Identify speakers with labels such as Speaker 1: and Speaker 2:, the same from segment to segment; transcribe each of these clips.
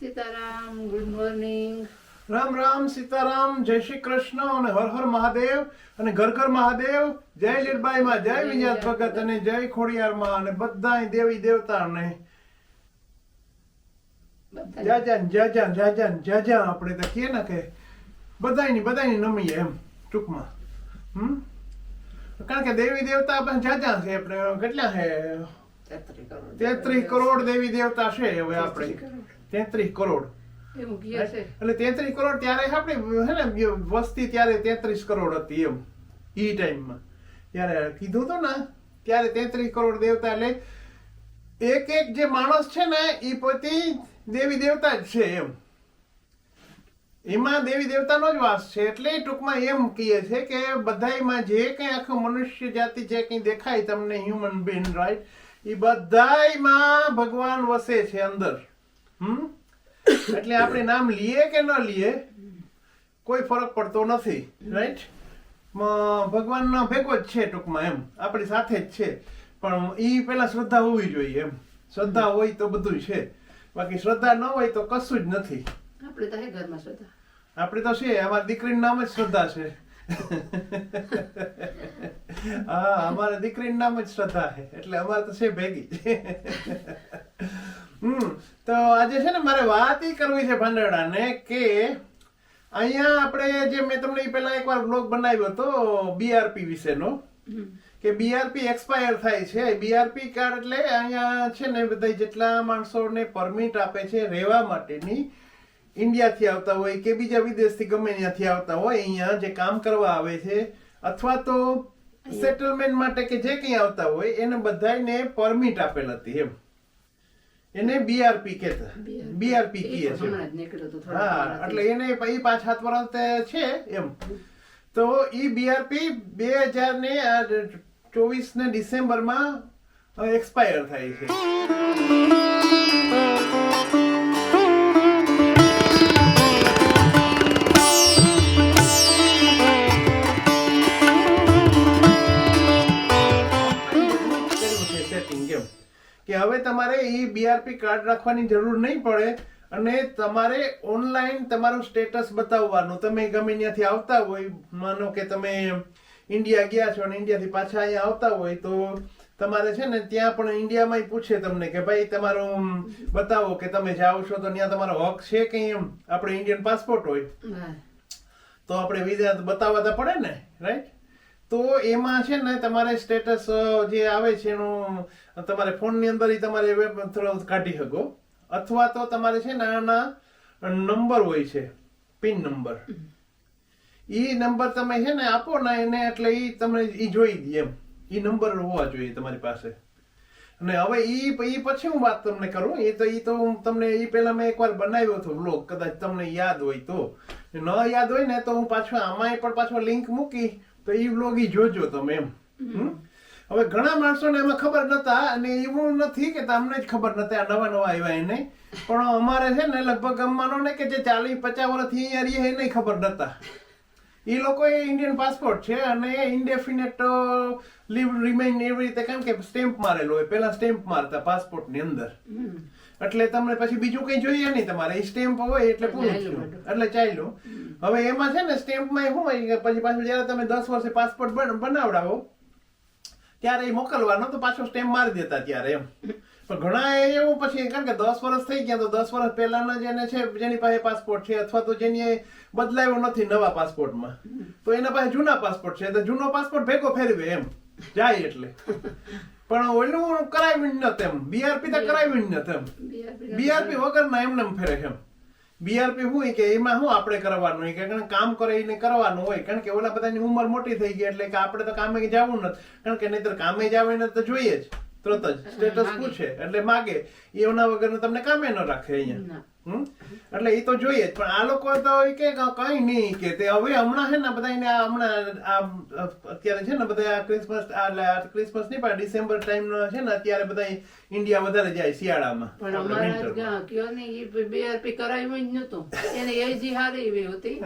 Speaker 1: Sitaram good morning
Speaker 2: Ram Ram Sitaram જય શ્રી કૃષ્ણ અને હર હર મહાદેવ અને ઘર ઘર મહાદેવ જય લીલબાઈમાં જય વિજયાત ભગત અને જય ખોડિયારમાં અને બધા દેવી દેવતાને. જાજાન જાજાન જાજાન જાજાન આપણે તો કહીએ ને કે બધાની બધાની નમી એમ ટૂંકમાં. હમ? કારણ કે દેવી દેવતા પણ જાજા છે આપણે કેટલા છે?
Speaker 1: તેત્રી કરોડ
Speaker 2: દેવી દેવતા. છે હવે આપણે. તેત્રીસ કરોડ.
Speaker 1: કહે
Speaker 2: એટલે તેત્રીસ કરોડ ત્યારે આપણી હે ને વસ્તી ત્યારે તેત્રીસ કરોડ હતી એમ ઈ ટાઈમમાં. ત્યારે કીધું હતું ને ત્યારે તેત્રીસ કરોડ દેવતા એટલે એક એક જે માણસ છે ને એ પોતે દેવી દેવતા જ છે એમ. એમાં દેવી દેવતાનો જ વાસ છે. એટલે ટૂંકમાં એમ કહીએ છે કે બધાયમાં જે કંઈ આખું મનુષ્ય જાતિ જે કંઈ દેખાય તમને હ્યુમન બીન રાઈટ એ બધાયમાં ભગવાન વસે છે અંદર. હમ? એટલે આપણે નામ લઈએ કે ન લઈએ કોઈ ફરક પડતો નથી રાઈટ ભગવાનનો ભેગો જ છે ટૂંકમાં એમ આપણી સાથે જ છે. પણ એ પેલા શ્રદ્ધા હોવી જોઈએ એમ. શ્રદ્ધા હોય તો બધું છે. બાકી શ્રદ્ધા ન હોય તો કશું જ નથી.
Speaker 1: આપણે તો હે ઘરમાં શ્રદ્ધા.
Speaker 2: આપણે તો છે અમારી દીકરીનું નામ જ શ્રદ્ધા છે. હા અમારા દીકરીનું નામ જ શ્રદ્ધા છે એટલે અમારે તો છે ભેગી. હમ તો આજે છે ને મારે વાત ઈ કરવી છે ભાંડરડાને કે અહીંયા આપણે જે મેં તમને પહેલા એકવાર બ્લોગ બનાવ્યો હતો બીઆરપી વિશેનો કે બીઆરપી એક્સપાયર થાય છે. બીઆરપી કાર્ડ એટલે અહીંયા છે ને બધા જેટલા માણસોને પરમિટ આપે છે રહેવા માટેની ઇન્ડિયાથી આવતા હોય કે બીજા વિદેશથી ગમે ત્યાંથી આવતા હોય અહીંયા જે કામ કરવા આવે છે અથવા તો સેટલમેન્ટ માટે કે જે કંઈ આવતા હોય એને બધાને પરમિટ આપેલ હતી એમ. એને બીઆરપી કહેતા. બીઆરપી કહે છે હા એટલે એને પછી પાંચ સાત વર્ષ છે એમ. તો એ બીઆરપી બે હજાર ને ચોવીસ ને ડિસેમ્બરમાં એક્સપાયર થાય છે. તમારે એ બીઆરપી કાર્ડ રાખવાની જરૂર નહીં પડે અને તમારે ઓનલાઈન તમારું સ્ટેટસ બતાવવાનું. તમે ગમે ત્યાંથી આવતા હોય માનો કે તમે ઇન્ડિયા ગયા છો અને ઇન્ડિયાથી પાછા અહીંયા આવતા હોય તો તમારે છે ને ત્યાં પણ ઇન્ડિયામાં પૂછે તમને કે ભાઈ તમારું બતાવો કે તમે જાઓ છો તો ત્યાં તમારો હક છે કે એમ? આપણે ઇન્ડિયન પાસપોર્ટ હોય. તો આપણે વિઝા બતાવવા તો પડે ને રાઈટ તો એમાં છે ને તમારે સ્ટેટસ જે આવે છે એનું તમારે ફોનની અંદર ઈ તમારે થ્રુ કાઢી શકો. અથવા તો તમારે છે ને આના નંબર હોય છે પિન નંબર. એ નંબર તમે છે ને આપો ને એને એટલે એ તમને એ જોઈ દે એમ. એ નંબર હોવા જોઈએ તમારી પાસે. અને હવે એ ઈ પછી હું વાત તમને કરું. એ તો એ તો હું તમને એ પહેલા મેં એકવાર બનાવ્યો હતો વ્લોગ કદાચ તમને યાદ હોય તો. ન યાદ હોય ને તો હું પાછો આમાંય પણ પાછો લિંક મૂકી તો એ વ્લોગ ઈ જોજો તમે એમ. હમ? હવે ઘણા માણસોને એમાં ખબર નતા અને એવું નથી કે તમને જ ખબર નથી આ નવા નવા આવ્યા એને. પણ અમારે છે ને લગભગ માનો ને કે જે ચાલીસ પચાસ વર્ષથી અહીંયા રહીએ એને ખબર નતા. એ લોકો એ ઇન્ડિયન પાસપોર્ટ છે અને એ ઇન્ડેફિનેટ લીવ રિમેઇન એવી રીતે કેમ કે સ્ટેમ્પ મારેલો હોય. પેલા સ્ટેમ્પ મારતા પાસપોર્ટની અંદર. એટલે તમને પછી બીજું કઈ જોઈએ નહીં તમારે. સ્ટેમ્પ હોય એટલે પૂરું થયું. એટલે ચાલ્યું. હવે એમાં છે ને સ્ટેમ્પમાં શું હોય? કે પછી પાછું જયારે તમે દસ વર્ષે પાસપોર્ટ બનાવડાવો ત્યારે એ મોકલવાનો તો પાછો સ્ટેમ્પ મારી દેતા ત્યારે એમ. પણ ઘણા એવું પછી કારણ કે દસ વર્ષ થઈ ગયા તો દસ વર્ષ પહેલાના જેને છે જેની પાસે પાસપોર્ટ છે અથવા તો જેની બદલાયો નથી નવા પાસપોર્ટમાં તો એના પાસે જૂના પાસપોર્ટ છે તો જૂનો પાસપોર્ટ ભેગો ફેરવે એમ. જાય એટલે. પણ ઓલું કરાવ્યું જ નથી એમ બીઆરપી તો કરાવ્યું જ નથી એમ
Speaker 1: ના
Speaker 2: બીઆરપી વગરના એમને એમ ફેરે એમ. બીઆરપી હોય કે એમાં શું આપણે કરવાનું? હોય કે કારણ કામ કરે એને કરવાનું હોય. કારણ કે ઓલા બધાની ઉંમર મોટી થઈ ગઈ એટલે કે આપણે તો કામે જવું નથી. કારણ કે નહીતર કામે જાવ એને તો જોઈએ જ. તરત જ. સ્ટેટસ. પૂછે. એટલે માગે. એના વગર તમને કામે ન રાખે અહીંયા? એટલે એ તો જોઈએ પણ આ લોકો તો કે કઈ નહીં કે તે હવે હમણાં છે ને બધા એને હમણાં આ અત્યારે છે ને બધા આ ક્રિસમસ આ ક્રિસમસ નહીં પણ ડિસેમ્બર ટાઈમ છે ને અત્યારે બધા ઇન્ડિયા વધારે જાય શિયાળામાં.
Speaker 1: પણ અમારા કયો ને એ બીઆરપી કરાવ્યું જ નતું એને એ જી હારી એવી હતી.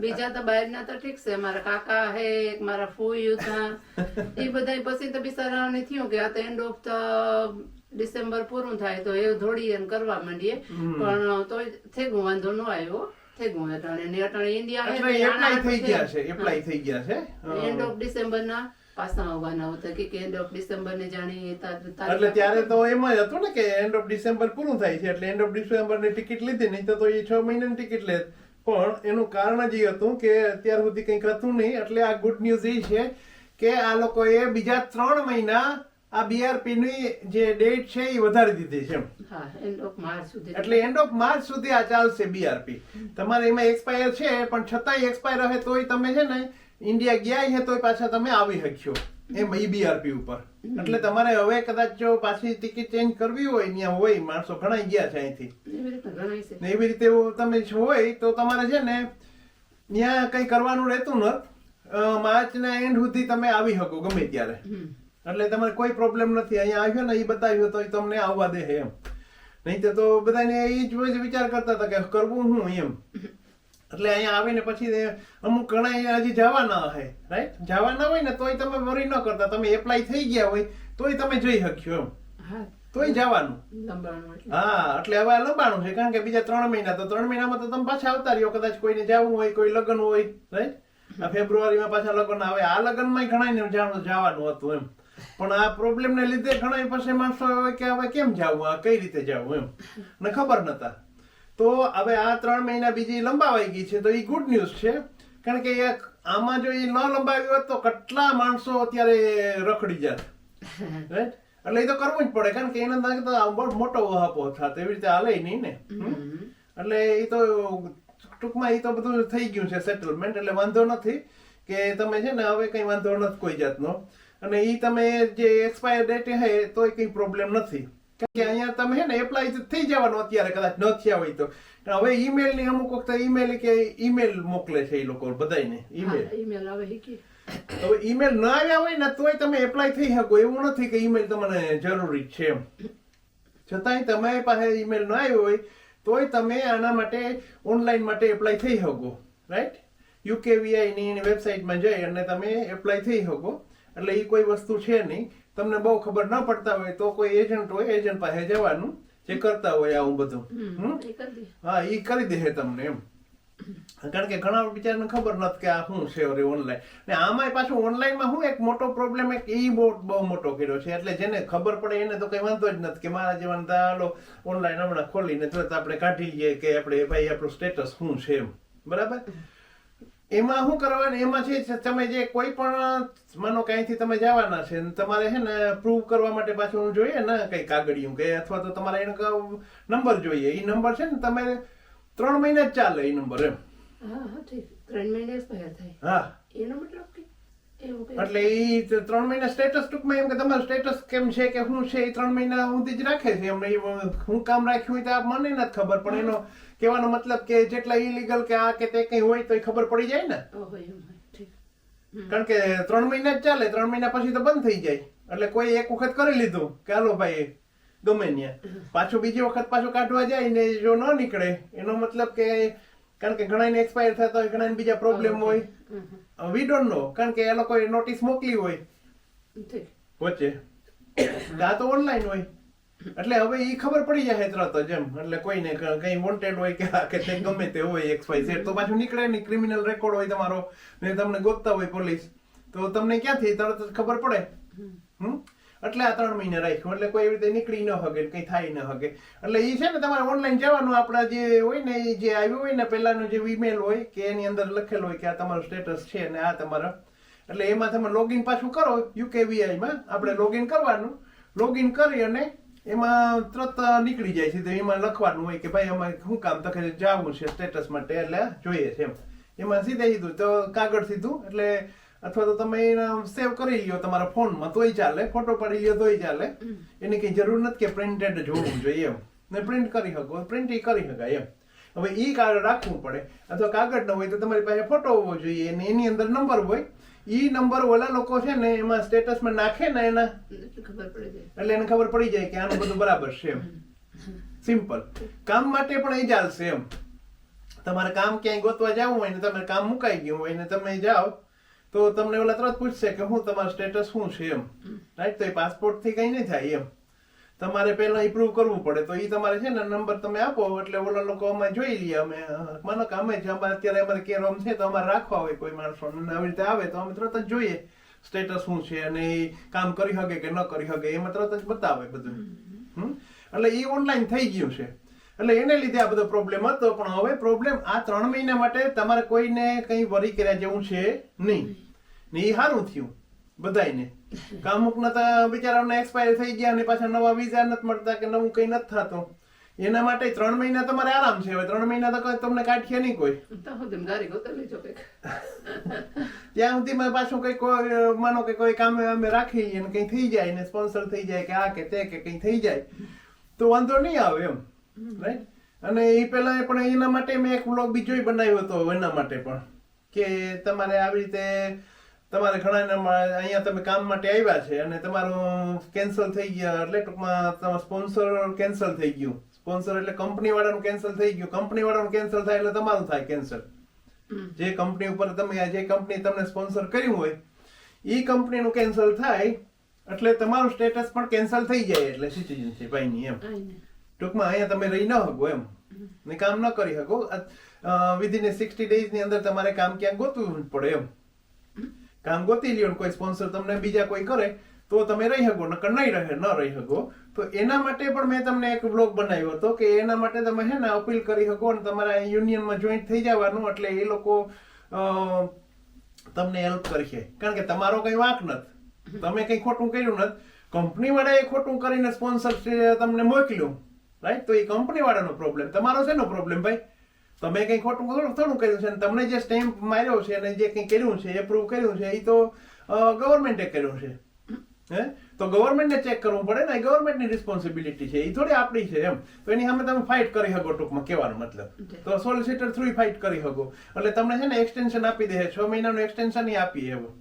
Speaker 1: બીજા તો બહારના તો ઠીક છે મારા કાકા હે એક મારા ફૂયું હતા. એ બધા પછી તો બિચારાને થયું કે આ તો એન્ડ ઓફ ધ ડિસેમ્બર પૂરું થાય તો એ થોડી એમ કરવા માંડીએ. પણ તો થેગું વાંધો ન આવ્યો. થેગું અટાણે ને અટાણે ઇન્ડિયા
Speaker 2: એટલે એપ્લાય થઈ ગયા છે એપ્લાય થઈ ગયા છે?
Speaker 1: એન્ડ ઓફ ડિસેમ્બર ના પાસા આવવાના હતા કે એન્ડ ઓફ ડિસેમ્બર ને જાણી
Speaker 2: એટલે ત્યારે તો એમ જ હતું ને કે એન્ડ ઓફ ડિસેમ્બર પૂરું થાય છે એટલે એન્ડ ઓફ ડિસેમ્બરની ટિકિટ લીધી નહીં તો તો એ છ મહિનાની ટિકિટ લે. પણ એનું કારણ જ એ હતું કે અત્યાર સુધી કંઈક હતું નહીં એટલે આ ગુડ ન્યૂઝ એ છે કે આ લોકોએ બીજા ત્રણ મહિના આ બીઆરપી ની જે ડેટ છે એ વધારી દીધી છે એટલે એન્ડ ઓફ માર્ચ સુધી આ ચાલશે બીઆરપી તમારે એમાં એક્સપાયર છે પણ છતાંય એક્સપાયર રહે તોય તમે છે ને ઇન્ડિયા ગયા છે તોય પાછા તમે આવી શકશો એમ ઈ બીઆરપી ઉપર. એટલે તમારે હવે કદાચ જો પાછી ટિકિટ ચેન્જ કરવી હોય ત્યાં હોય માણસો ઘણા ગયા છે અહીંથી.
Speaker 1: એવી રીતે
Speaker 2: ને એવી રીતે તમે હોય તો તમારે છે ને ત્યાં કઈ કરવાનું રહેતું માર્ચ માર્ચના એન્ડ સુધી તમે આવી શકો ગમે ત્યારે. એટલે તમારે કોઈ પ્રોબ્લેમ નથી. અહીંયા આવ્યો ને એ બતાવ્યો તો તમને આવવા દે એમ. નહીં તો બધાને એ જ વિચાર કરતા હતા કે કરવું હું એમ. એટલે અહીંયા આવીને પછી અમુક ઘણા અહીંયા હજી જવાના હે રાઈટ જવાના હોય ને તોય તમે વરી ન કરતા. તમે એપ્લાય થઈ ગયા હોય તોય તમે જઈ શકશો એમ. તોય જવાનું. હા એટલે હવે આ લંબાણું છે. કારણ કે બીજા ત્રણ મહિના તો ત્રણ મહિનામાં તો તમે પાછા આવતા રહ્યો. કદાચ કોઈને જવું હોય કોઈ લગ્ન હોય રાઈટ આ ફેબ્રુઆરીમાં પાછા લગ્ન આવે. આ લગ્નમાં ઘણા જાણું જવાનું હતું એમ. પણ આ પ્રોબ્લેમ ને લીધે ઘણા પાસે માણસો આવે કે હવે કેમ જવું? આ કઈ રીતે જવું એમ? ને ખબર નતા. તો હવે આ ત્રણ મહિના બીજી લંબાવાઈ ગઈ છે તો એ ગુડ ન્યૂઝ છે. કારણ કે આમાં જો એ ન લંબાવી હોત તો કેટલા માણસો અત્યારે રખડી જાત. રાઈટ એટલે એ તો કરવું જ પડે કારણ કે એના તો બહુ મોટો વહાપો થાત એવી રીતે હાલે નહીં ને. એટલે એ તો ટૂંકમાં એ તો બધું થઈ ગયું છે સેટલમેન્ટ એટલે વાંધો નથી કે તમે છે ને હવે કઈ વાંધો નથી કોઈ જાતનો. અને એ તમે જે એક્સપાયર ડેટ હે તોય કઈ પ્રોબ્લેમ નથી. કારણ કે અહીંયા તમે હે ને એપ્લાય થઈ જવાનું અત્યારે કદાચ ન થયા હોય તો. હવે ઈમેલની અમુક વખત ઈમેલ કે ઈમેલ મોકલે છે એ લોકો બધાને ઈમેલ
Speaker 1: ઈમેલ આવે
Speaker 2: હવે ઈમેલ ન આવ્યા હોય ને તોય તમે એપ્લાય થઈ શકો. એવું નથી કે ઈમેલ તમને જરૂરી છે એમ. છતાંય તમારી પાસે ઈમેલ ન આવ્યો હોય તોય તમે આના માટે ઓનલાઈન માટે એપ્લાય થઈ શકો. રાઈટ યુકેવીઆઈ ની એની વેબસાઇટમાં જઈ અને તમે એપ્લાય થઈ શકો. એટલે એ કોઈ વસ્તુ છે નહીં. તમને બહુ ખબર ન પડતા હોય તો કોઈ એજન્ટ હોય એજન્ટ પાસે જવાનું જે કરતા હોય આવું બધું. હા એ કરી દે. તમને એમ. કારણ કે ઘણા બિચારાને ખબર નથી કે આ શું છે અરે ઓનલાઈન ને આમાંય પાછું ઓનલાઈનમાં હું એક મોટો પ્રોબ્લેમ એક એ બહુ બહુ મોટો કર્યો છે. એટલે જેને ખબર પડે એને તો કઈ વાંધો જ નથી કે મારા જેવા હાલો ઓનલાઈન હમણાં ખોલીને તરત આપણે કાઢી લઈએ કે આપણે ભાઈ આપણું સ્ટેટસ શું છે એમ. બરાબર? એમાં શું કરવાનું? એમાં છે તમે જે કોઈ પણ માનો ક્યાંયથી તમે જવાના છે ને તમારે છે ને પ્રૂવ કરવા માટે પાછું જોઈએ ને કઈ કાગળિયું કે અથવા તો તમારે એનો નંબર જોઈએ. એ નંબર છે ને તમે ત્રણ મહિના જ ચાલે એ નંબર એમ.
Speaker 1: હા
Speaker 2: એટલે એ ત્રણ મહિના સ્ટેટસ ટૂંકમાં એમ કે તમારું સ્ટેટસ કેમ છે કે શું છે એ ત્રણ મહિના સુધી જ રાખે છે? એમ હું કામ રાખ્યું હોય તો મને નથી ખબર પણ એનો કહેવાનો મતલબ કે જેટલા ઇલીગલ કે આ કે તે કઈ હોય તો એ ખબર પડી જાય ને? કારણ કે ત્રણ મહિના જ ચાલે ત્રણ મહિના પછી તો બંધ થઈ જાય. એટલે કોઈ એક વખત કરી લીધું કે હાલો ભાઈ ગમે ત્યાં પાછું બીજી વખત પાછું કાઢવા જાય ને જો ન નીકળે એનો મતલબ કે કારણ કે ઘણા એક્સપાયર થતા હોય ઘણા બીજા પ્રોબ્લેમ હોય. વી ડોન્ટ નો કારણ કે એ લોકોએ નોટિસ મોકલી હોય. વચ્ચે. આ તો ઓનલાઈન હોય. એટલે હવે એ ખબર પડી જાય તરત જ એમ. એટલે કોઈને કઈ વોન્ટેડ હોય કે કે તે ગમે તે હોય એક્સ વાય ઝેડ તો પાછું નીકળે નહીં. ક્રિમિનલ રેકોર્ડ હોય તમારો. ને તમને ગોતતા હોય પોલીસ તો તમને ક્યાંથી તરત જ ખબર પડે?
Speaker 1: હમ?
Speaker 2: એટલે આ ત્રણ મહિને રાખ્યું. એટલે કોઈ એવી રીતે નીકળી ન હગે કઈ થાય ન હગે. એટલે એ છે ને તમારે ઓનલાઈન જવાનું. આપણા જે હોય ને એ જે આવ્યું હોય ને, પહેલાંનું જે ઈમેલ હોય કે એની અંદર લખેલું હોય કે આ તમારું સ્ટેટસ છે ને, આ તમારા. એટલે એમાં તમે લોગિન પાછું કરો. યુકેવીઆઈમાં આપણે લોગિન કરવાનું. લોગિન કરી અને એમાં તરત નીકળી જાય છે તો એમાં લખવાનું હોય કે ભાઈ અમારે શું કામ તો કે જવું છે સ્ટેટસ માટે એટલે જોઈએ છે એમ. એમાં સીધે સીધું તો કાગળ સીધું એટલે અથવા તો તમે સેવ કરી લ્યો તમારા ફોનમાં તોય ચાલે. ફોટો પાડી લ્યો તોય ચાલે. એની કઈ જરૂર નથી કે પ્રિન્ટેડ જ હોવું જોઈએ એમ. ને પ્રિન્ટ કરી શકો પ્રિન્ટ એ કરી શકાય એમ. હવે એ કાગળ રાખવું પડે. અથવા કાગળ ન હોય તો તમારી પાસે ફોટો હોવો જોઈએ અને એની અંદર નંબર હોય ઈ નંબર ઓલા લોકો છે ને એમાં સ્ટેટસમાં નાખે ને એના
Speaker 1: એટલે ખબર પડી જાય.
Speaker 2: એટલે એને ખબર પડી જાય કે આનું બધું બરાબર છે એમ. સિમ્પલ કામ માટે પણ એ ચાલશે એમ. તમારે કામ ક્યાંય ગોતવા જવું હોય ને તમે કામ મુકાઈ ગયું હોય ને તમે જાઓ તો તમને ઓલા તરત પૂછશે કે હું તમારું સ્ટેટસ શું છે એમ. રાઈટ તો એ પાસપોર્ટથી કઈ નહીં થાય એમ. તમારે પહેલા ઇમ્પ્રુવ કરવું પડે. તો એ તમારે છે ને નંબર તમે આપો એટલે ઓલા લોકો અમે જોઈ લઈએ અમે માનો કે અમે અમારે અત્યારે અમારે કેર હોમ છે તો અમારે રાખવા હોય કોઈ માણસો. આવી રીતે આવે તો અમે તરત જ જોઈએ સ્ટેટસ શું છે અને એ કામ કરી શકે કે ન કરી શકે એમાં તરત જ બતાવે બધું? એટલે એ ઓનલાઈન થઈ ગયું છે. એટલે એને લીધે આ બધો પ્રોબ્લેમ હતો પણ હવે પ્રોબ્લેમ આ ત્રણ મહિના માટે તમારે કોઈને કંઈ વરી કર્યા જેવું છે નહીં. ને એ સારું થયું બધાયને. અમુકના તો બિચારાઓને એક્સપાયર થઈ ગયા અને પાછા નવા વિઝા નથી મળતા કે નવું કંઈ નથી થતું. એના માટે ત્રણ મહિના તમારે આરામ છે. હવે ત્રણ મહિના તો તમને કાઢીએ નહીં કોઈ. ત્યાં સુધી પાછું કઈ કોઈ માનો કે કોઈ કામે અમે રાખી લઈએ ને કંઈ થઈ જાય ને સ્પોન્સર થઈ જાય કે આ કે તે કે કંઈ થઈ જાય તો વાંધો નહીં આવે એમ. રાઈટ અને એ પહેલા પણ એના માટે મેં એક વ્લોગ બીજો બનાવ્યો હતો એના માટે પણ. કે તમારે આવી રીતે તમારે ઘણા અહીંયા તમે કામ માટે આવ્યા છે અને તમારું કેન્સલ થઈ ગયા એટલે ટૂંકમાં તમારું સ્પોન્સર કેન્સલ થઈ ગયું. સ્પોન્સર એટલે કંપની વાળાનું કેન્સલ થઈ ગયું. કંપની વાળાનું કેન્સલ થાય એટલે તમારું થાય કેન્સલ જે કંપની ઉપર તમે જે કંપની તમને સ્પોન્સર કર્યું હોય એ કંપનીનું કેન્સલ થાય એટલે તમારું સ્ટેટસ પણ કેન્સલ થઈ જાય એટલે સિટીઝનશીપ અહીંની એમ. ટૂંકમાં અહીંયા તમે રહી ન શકો એમ. ને કામ ન કરી શકો. વિધિન સિક્સટી ડેઝની અંદર તમારે કામ ક્યાંક ગોતવું જ પડે એમ. કામ ગોતી લ્યો કોઈ સ્પોન્સર તમને બીજા કોઈ કરે તો તમે રહી શકો નકર નહીં રહે ન રહી શકો. તો એના માટે પણ મેં તમને એક બ્લોગ બનાવ્યો હતો કે એના માટે તમે હે ને અપીલ કરી શકો અને તમારા યુનિયનમાં જોઈન્ટ થઈ જવાનું એટલે એ લોકો તમને હેલ્પ કરશે. કારણ કે તમારો કઈ વાંક નથી. તમે કઈ ખોટું કર્યું નથી. કંપની વાળાએ ખોટું કરીને સ્પોન્સર તમને મોકલ્યું. રાઈટ તો એ કંપની વાળાનો પ્રોબ્લેમ તમારો શેનો પ્રોબ્લેમ ભાઈ? તમે કંઈ ખોટું થોડું થોડું કર્યું છે. અને તમને જે સ્ટેમ્પ માર્યો છે અને જે કંઈ કર્યું છે એપ્રુવ કર્યું છે એ તો ગવર્મેન્ટે કર્યું છે. હે? તો ગવર્મેન્ટને ચેક કરવું પડે ને ગવર્મેન્ટની રિસ્પોન્સિબિલિટી છે. એ થોડી આપણી છે એમ. તો એની સામે તમે ફાઇટ કરી શકો ટૂંકમાં કહેવાનો મતલબ. તો સોલિસિટર થ્રુ ફાઇટ કરી શકો. એટલે તમને છે ને એક્સટેન્શન આપી દે છ. મહિનાનું એક્સટેન્શન આપીએ એવું.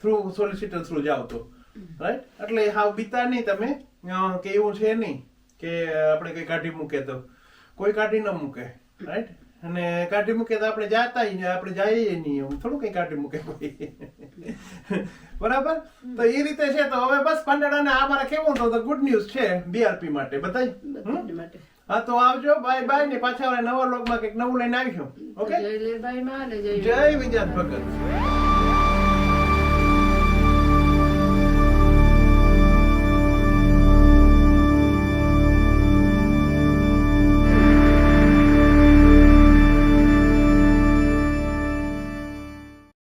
Speaker 2: થ્રુ સોલિસિટર થ્રુ જાઓ તો. રાઈટ એટલે હાવ બીતા નહીં તમે. કે એવું છે નહીં. કે આપણે કંઈ કાઢી મૂકે તો. કોઈ કાઢી ન મૂકે. રાઈટ અને કાઢી મૂકે તો આપણે જાતા ને આપણે જઈએ નહીં એવું થોડું કઈ કાઢી મૂકે બરાબર? તો એ રીતે છે તો હવે બસ પાંડડાને આ મારે કેવું તો ગુડ ન્યૂઝ છે બીઆરપી માટે
Speaker 1: માટે.
Speaker 2: હા તો આવજો બાય બાય ને પાછા નવા લોકમાં કંઈક નવું લઈને આવીશું. ઓકે જય વિજય ભગત.